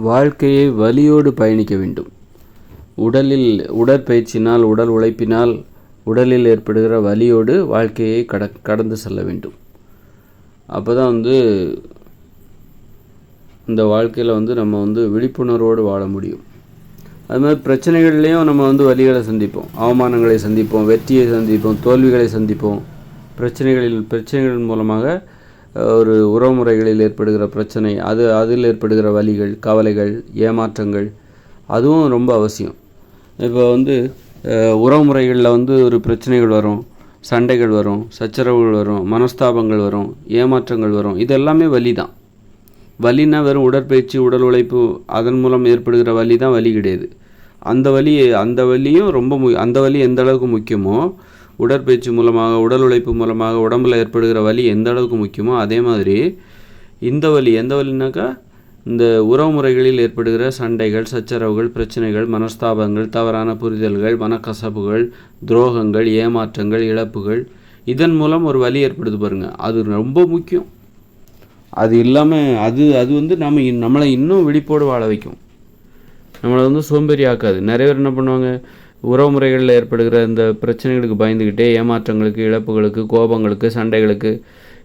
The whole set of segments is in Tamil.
வாழ்க்கையை வலியோடு பயணிக்க வேண்டும். உடலில் உடற்பயிற்சினால் உடல் உழைப்பினால் உடலில் ஏற்படுகிற வலியோடு வாழ்க்கையை கட கடந்து செல்ல வேண்டும். அப்போ தான் வந்து இந்த வாழ்க்கையில் வந்து நம்ம வந்து விழிப்புணர்வோடு வாழ முடியும். அது மாதிரி பிரச்சனைகள்லேயும் நம்ம வந்து வலிகளை சந்திப்போம். அவமானங்களை சந்திப்போம் வெற்றியை சந்திப்போம் தோல்விகளை சந்திப்போம். பிரச்சனைகளில் பிரச்சனைகள் மூலமாக ஒரு உறவுமுறைகளில் ஏற்படுகிற பிரச்சனை அது அதில் ஏற்படுகிற வழிகள் கவலைகள் ஏமாற்றங்கள் அதுவும் ரொம்ப அவசியம். இப்போ வந்து உறவுமுறைகளில் வந்து ஒரு பிரச்சனைகள் வரும் சண்டைகள் வரும் சச்சரவுகள் வரும் மனஸ்தாபங்கள் வரும் ஏமாற்றங்கள் வரும் இது எல்லாமே வலி தான். வலின்னா வெறும் உடற்பயிற்சி உடல் உழைப்பு அதன் மூலம் ஏற்படுகிற வலி தான் வலி கிடையாது. அந்த வலி அந்த வலியும் ரொம்ப மு அந்த வலி எந்த அளவுக்கு முக்கியமோ உடற்பயிற்சி மூலமாக உடல் உழைப்பு மூலமாக உடம்புல ஏற்படுகிற வலி எந்த அளவுக்கு முக்கியமோ அதே மாதிரி இந்த வலி எந்த வலினாக்கா இந்த உறவுமுறைகளில் ஏற்படுகிற சண்டைகள் சச்சரவுகள் பிரச்சனைகள் மனஸ்தாபங்கள் தவறான புரிதல்கள் மனக்கசப்புகள் துரோகங்கள் ஏமாற்றங்கள் இழப்புகள் இதன் மூலம் ஒரு வலி ஏற்படுது பாருங்கள் அது ரொம்ப முக்கியம். அது இல்லாமல் அது அது வந்து நம்ம நம்மளை இன்னும் விழிப்போடு வாழ வைக்கும். நம்மளை வந்து சோம்பேறி ஆக்காது நிறைய பேர் என்ன பண்ணுவாங்க? உறவுமுறைகளில் ஏற்படுகிற இந்த பிரச்சனைகளுக்கு பயந்துக்கிட்டே ஏமாற்றங்களுக்கு இழப்புகளுக்கு கோபங்களுக்கு சண்டைகளுக்கு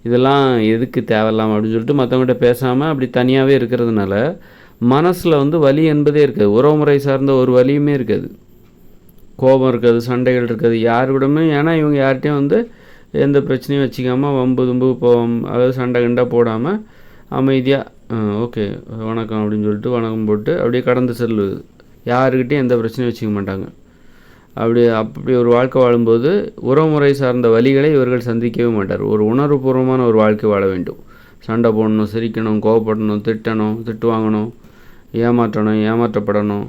இதெல்லாம் எதுக்கு தேவையில்லாம அப்படின்னு சொல்லிட்டு மற்றவங்ககிட்ட பேசாமல் அப்படி தனியாகவே இருக்கிறதுனால மனசில் வந்து வலி என்பதே இருக்காது. உறவுமுறை சார்ந்த ஒரு வலியுமே இருக்காது. கோபம் இருக்காது சண்டைகள் இருக்காது. யார் விடமே ஏன்னா இவங்க யார்கிட்டையும் வந்து எந்த பிரச்சனையும் வச்சுக்காமல் வம்பு தும்பு போம் அதாவது சண்டை கண்டா போடாமல் அமைதியாக ஓகே வணக்கம் அப்படின்னு சொல்லிட்டு வணக்கம் போட்டு அப்படியே கடந்து செல்லுது யாருக்கிட்டையும் எந்த பிரச்சனையும் வச்சுக்க மாட்டாங்க. அப்படி அப்படி ஒரு வாழ்க்கை வாழும்போது உறவுமுறை சார்ந்த வழிகளை இவர்கள் சந்திக்கவே மாட்டார். ஒரு உணர்வுபூர்வமான ஒரு வாழ்க்கை வாழ வேண்டும். சண்டை போடணும் சிரிக்கணும் கோவப்படணும் திட்டணும் திட்டு வாங்கணும் ஏமாற்றணும் ஏமாற்றப்படணும்.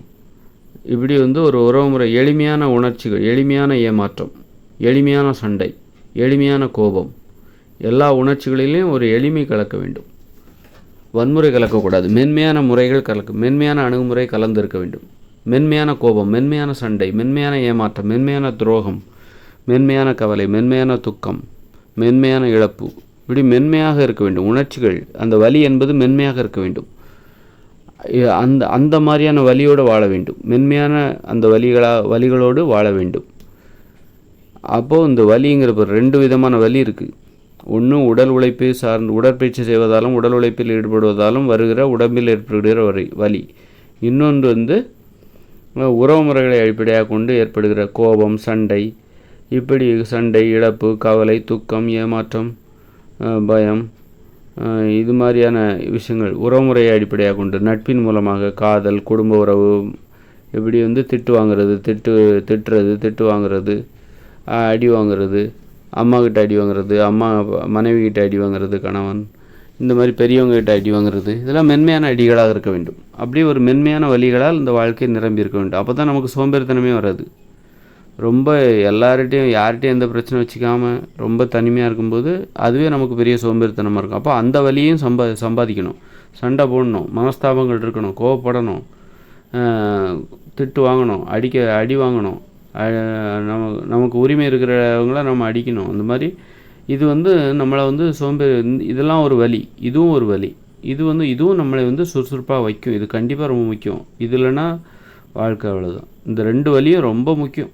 இப்படி வந்து ஒரு உறவுமுறை எளிமையான உணர்ச்சிகள் எளிமையான ஏமாற்றம் எளிமையான சண்டை எளிமையான கோபம் எல்லா உணர்ச்சிகளிலையும் ஒரு எளிமை கலக்க வேண்டும். வன்முறை கலக்கக்கூடாது. மென்மையான முறைகள் கலக்க மென்மையான அணுகுமுறை கலந்திருக்க வேண்டும். மென்மையான கோபம் மென்மையான சண்டை மென்மையான ஏமாற்றம் மென்மையான துரோகம் மென்மையான கவலை மென்மையான துக்கம் மென்மையான இழப்பு. இப்படி மென்மையாக இருக்க வேண்டும். உணர்ச்சிகள் அந்த வலி என்பது மென்மையாக இருக்க வேண்டும். அந்த அந்த மாதிரியான வலியோடு வாழ வேண்டும். மென்மையான அந்த வலிகளா வலிகளோடு வாழ வேண்டும். அப்போது இந்த வலிங்கிற ரெண்டு விதமான வலி இருக்குது ஒன்று உடல் உழைப்பை சார்ந்து உடற்பயிற்சி செய்வதாலும் உடல் உழைப்பில் ஈடுபடுவதாலும் வருகிற உடம்பில் ஏற்படுகிற வரி வலி. இன்னொன்று வந்து உறவுமுறைகளை அடிப்படையாக கொண்டு ஏற்படுகிற கோபம் சண்டை. இப்படி சண்டை இழப்பு கவலை துக்கம் ஏமாற்றம் பயம் இது மாதிரியான விஷயங்கள் உறவுமுறையை அடிப்படையாக கொண்டு நட்பின் மூலமாக காதல் குடும்ப உறவு இப்படி வந்து திட்டு வாங்குறது திட்டு திட்டுறது திட்டு வாங்குறது அடி வாங்குறது அம்மா கிட்ட அடி வாங்குறது அம்மா மனைவி கிட்ட அடி வாங்குறது கணவன் இந்த மாதிரி பெரியவங்க கிட்ட அடி வாங்குறது இதெல்லாம் மென்மையான அடிகளாக இருக்க வேண்டும். அப்படியே ஒரு மென்மையான வழிகளால் இந்த வாழ்க்கை நிரம்பி இருக்க வேண்டும். அப்போ தான் நமக்கு சோம்பேறித்தனமே வராது. ரொம்ப எல்லார்கிட்டையும் யார்கிட்டையும் எந்த பிரச்சனை வச்சுக்காமல் ரொம்ப தனிமையாக இருக்கும்போது அதுவே நமக்கு பெரிய சோம்பேறித்தனமாக இருக்கும். அப்போ அந்த வழியும் சம்பா சம்பாதிக்கணும். சண்டை போடணும் மனஸ்தாபங்கள் இருக்கணும் கோவப்படணும் திட்டு வாங்கணும் அடிக்க அடி வாங்கணும். நம்ம நமக்கு உரிமை இருக்கிறவங்கள நம்ம அடிக்கணும். அந்த மாதிரி இது வந்து நம்மளை வந்து சோம்பேறி இதெல்லாம் ஒரு வலி இதுவும் ஒரு வலி. இது வந்து இதுவும் நம்மளை வந்து சுறுசுறுப்பாக வைக்கும். இது கண்டிப்பாக ரொம்ப முக்கியம். இது இல்லைன்னா வாழ்க்கை அவ்வளோதான் இந்த ரெண்டு வலியும் ரொம்ப முக்கியம்.